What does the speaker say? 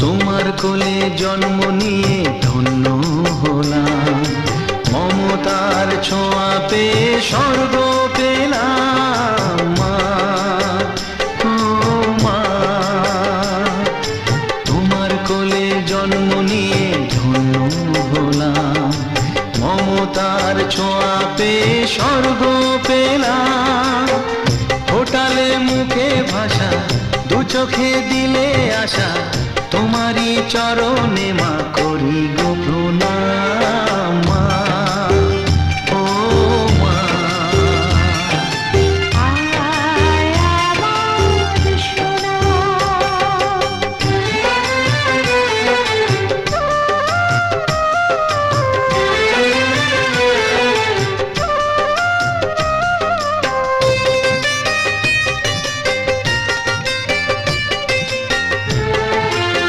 তোমার কোলে জন্ম নিয়ে ধন্য হলাম। মমতার ছোঁয়া পেয়ে স্বর্গ পেলাম তোমার কোলে জন্ম নিয়ে ধন্য হলাম। মমতার ছোঁয়া পেয়ে স্বর্গ পেলাম। হোটালে মুখে ভাষা, দু চোখে দিলে আশা তোমারই চরণে মা করি গো